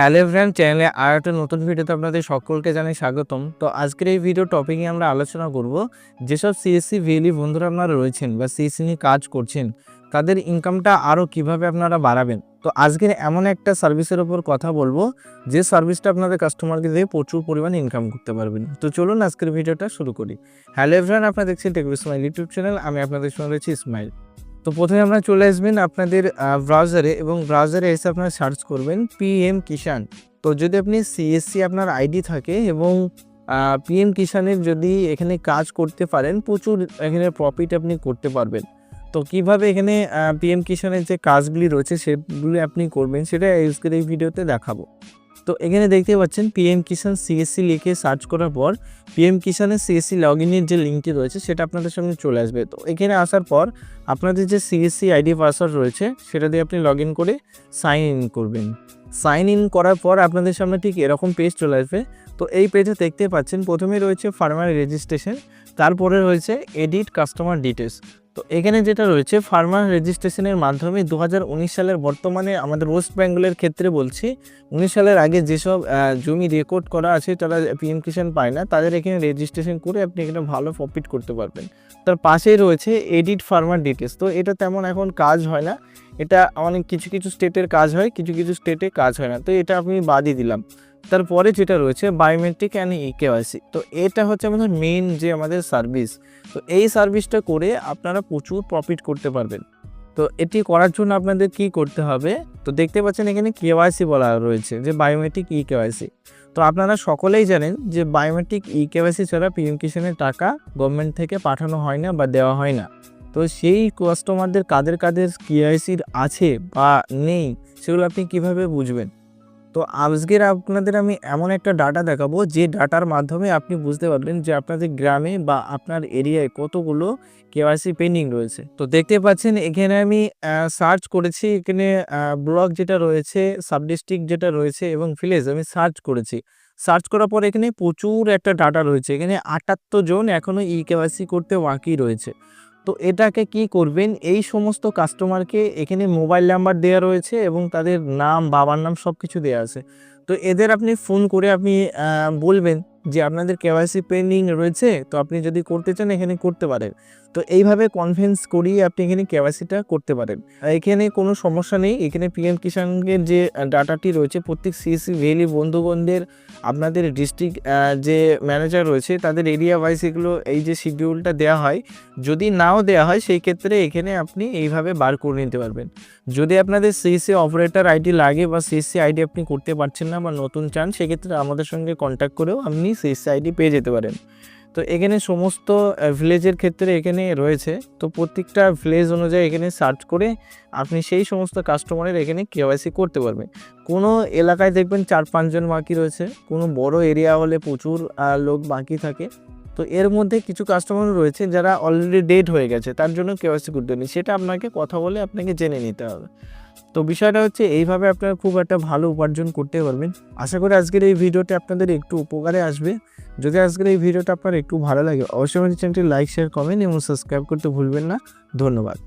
Hello friend চ্যানেলে আর একটা নতুন ভিডিওতে আপনাদের সকলকে জানাই স্বাগতম। তো আজকের এই ভিডিও টপিকে আমরা আলোচনা করব যেসব সিএসসি ভিএলি বন্ধুরা আপনারা রয়েছেন বা সিএসসি নিয়ে কাজ করছেন, তাদের ইনকামটা আরও কীভাবে আপনারা বাড়াবেন? তো আজকের এমন একটা সার্ভিসের ওপর কথা বলব, যে সার্ভিসটা আপনাদের কাস্টমারকে দিয়ে প্রচুর পরিমাণে ইনকাম করতে পারবেন। তো চলুন আজকের ভিডিওটা শুরু করি। হ্যালো ফ্রেন্ড আপনারা দেখছেন টেক ইসমাইল ইউটিউব চ্যানেল আমি আপনাদের সঙ্গে রয়েছি ইসমাইল তো প্রথমে আপনারা চলে আসবেন আপনাদের ব্রাউজারে এবং ব্রাউজারে এসে আপনারা সার্চ করবেন পিএম কিষান তো যদি আপনি সিএসসি আপনার আইডি থাকে এবং পিএম কিষানের যদি এখানে কাজ করতে পারেন, প্রচুর এখানে প্রফিট আপনি করতে পারবেন। তো কীভাবে এখানে পিএম কিষানের যে কাজগুলি রয়েছে, সেগুলি আপনি করবেন, সেটা আজকের এই ভিডিওতে দেখাবো। তো এখানে দেখতে পাচ্ছেন পিএম কিষান সিএসসি লিখে সার্চ করার পর পিএম কিষানের সিএসসি লগ ইনের যে লিঙ্কটি রয়েছে, সেটা আপনাদের সামনে চলে আসবে। তো এখানে আসার পর আপনাদের যে সিএসসি আইডি পাসওয়ার্ড রয়েছে, সেটা দিয়ে আপনি লগ করে সাইন ইন করবেন। সাইন ইন করার পর আপনাদের সামনে ঠিক এরকম পেজ চলে আসবে। তো এই পেজে দেখতে পাচ্ছেন, প্রথমে রয়েছে ফার্মার রেজিস্ট্রেশন তারপরে রয়েছে এডিট কাস্টমার ডিটেলস তো এখানে যেটা রয়েছে ফার্মার রেজিস্ট্রেশনের মাধ্যমে দু হাজার উনিশ সালের বর্তমানে আমাদের ওয়েস্ট বেঙ্গলের ক্ষেত্রে বলছি, উনিশ সালের আগে যেসব জমি রেকর্ড করা আছে, তারা পিএম কিষান পায় না, তাদের এখানে রেজিস্ট্রেশন করে আপনি এখানে ভালো প্রফিট করতে পারবেন। তার পাশেই রয়েছে এডিট ফার্মার ডিটেলস তো এটা তেমন এখন কাজ হয় না, এটা অনেক কিছু কিছু স্টেটের কাজ হয়, কিছু কিছু স্টেটে কাজ হয় না, তো এটা আমি বাদই দিলাম। তারপরে যেটা রয়েছে বায়োমেট্রিক অ্যান্ড ই কেওয়াইসি তো এটা হচ্ছে আমাদের মেন যে আমাদের সার্ভিস তো এই সার্ভিসটা করে আপনারা প্রচুর প্রফিট করতে পারবেন। তো এটি করার জন্য আপনাদের কি করতে হবে? তো দেখতে পাচ্ছেন এখানে কেওয়াইসি বলা রয়েছে, যে বায়োমেট্রিক ই কেওয়াইসি তো আপনারা সকলেই জানেন যে বায়োমেট্রিক ই কেওয়াইসি ছাড়া পিএম কিষানের টাকা গভর্নমেন্ট থেকে পাঠানো হয় না বা দেওয়া হয় না। তো সেই কাস্টমারদের কাদের কাদের কেওয়াইসির আছে বা নেই, সেগুলো আপনি কীভাবে বুঝবেন? তো আজকের আপনাদের আমি এমন একটা ডাটা দেখাবো যে ডাটার মাধ্যমে আপনি বুঝতে পারবেন যে আপনাদের গ্রামে বা আপনার এরিয়ায় কতগুলো কেওয়াইসি পেন্ডিং রয়েছে। তো দেখতে পাচ্ছেন এখানে আমি সার্চ করেছি। এখানে ব্লক যেটা রয়েছে সাব ডিস্ট্রিক্ট যেটা রয়েছে এবং ভিলেজ আমি সার্চ করেছি। সার্চ করার পর এখানে প্রচুর একটা ডাটা রয়েছে। এখানে আটাত্তর জন এখনও ই কেওয়াইসি করতে বাকি রয়েছে। তো এটাকে কি করবেন? এই সমস্ত কাস্টমারকে এখানে মোবাইল নাম্বার দেওয়া রয়েছে এবং তাদের নাম, বাবার নাম সব কিছু দেওয়া আছে। তো এদের আপনি ফোন করে আপনি বলবেন যে আপনাদের কেওয়াইসি পেন্ডিং রয়েছে, তো আপনি যদি করতে চান এখানে করতে পারেন। তো এইভাবে কনফারেন্স করিয়ে আপনি এখানে কেওয়াইসিটা করতে পারেন। এখানে কোনো সমস্যা নেই। এখানে পিএম কিষানের যে ডাটাটি রয়েছে, প্রত্যেক সিএসসি ভ্যালি বন্ধুগণদের, আপনাদের ডিস্ট্রিক্ট যে ম্যানেজার রয়েছে, তাদের এরিয়া ওয়াইজ এগুলো, এই যে শিডিউলটা দেওয়া হয়, যদি নাও দেওয়া হয়, সেই ক্ষেত্রে এখানে আপনি এইভাবে বার করে নিতে পারবেন। যদি আপনাদের সিএসসি অপারেটর আইডি লাগে বা সিএসসি আইডি আপনি করতে পারছেন না বা নতুন চান, সেক্ষেত্রে আমাদের সঙ্গে কন্ট্যাক্ট করেও আপনি সিএসসি আইডি পেয়ে যেতে পারেন। তো এখানে সমস্ত ভিলেজের ক্ষেত্রে এখানে রয়েছে। তো প্রত্যেকটা ভিলেজ অনুযায়ী এখানে সার্চ করে আপনি সেই সমস্ত কাস্টমারের এখানে কেওয়াইসি করতে পারবেন। কোনো এলাকায় দেখবেন চার পাঁচজন বাকি রয়েছে। কোনো বড় এরিয়া হলে প্রচুর লোক বাকি থাকে। তো এর মধ্যে কিছু কাস্টমার রয়েছে যারা অলরেডি ডেট হয়ে গেছে, তার জন্য কেওয়াইসি করতে নেই সেটা আপনাকে কথা বলে আপনাকে জেনে নিতে হবে। তো বিষয়টা হচ্ছে এইভাবে আপনারা খুব একটা ভালো উপার্জন করতে পারবেন। আশা করি আজকের এই ভিডিওটি আপনাদের একটু উপকারে আসবে। যদি আজকের এই ভিডিওটা আপনার একটু ভালো লাগে, অবশ্যই আমাদের চ্যানেলটি লাইক, শেয়ার, কমেন্ট এবং সাবস্ক্রাইব করতে ভুলবেন না। ধন্যবাদ।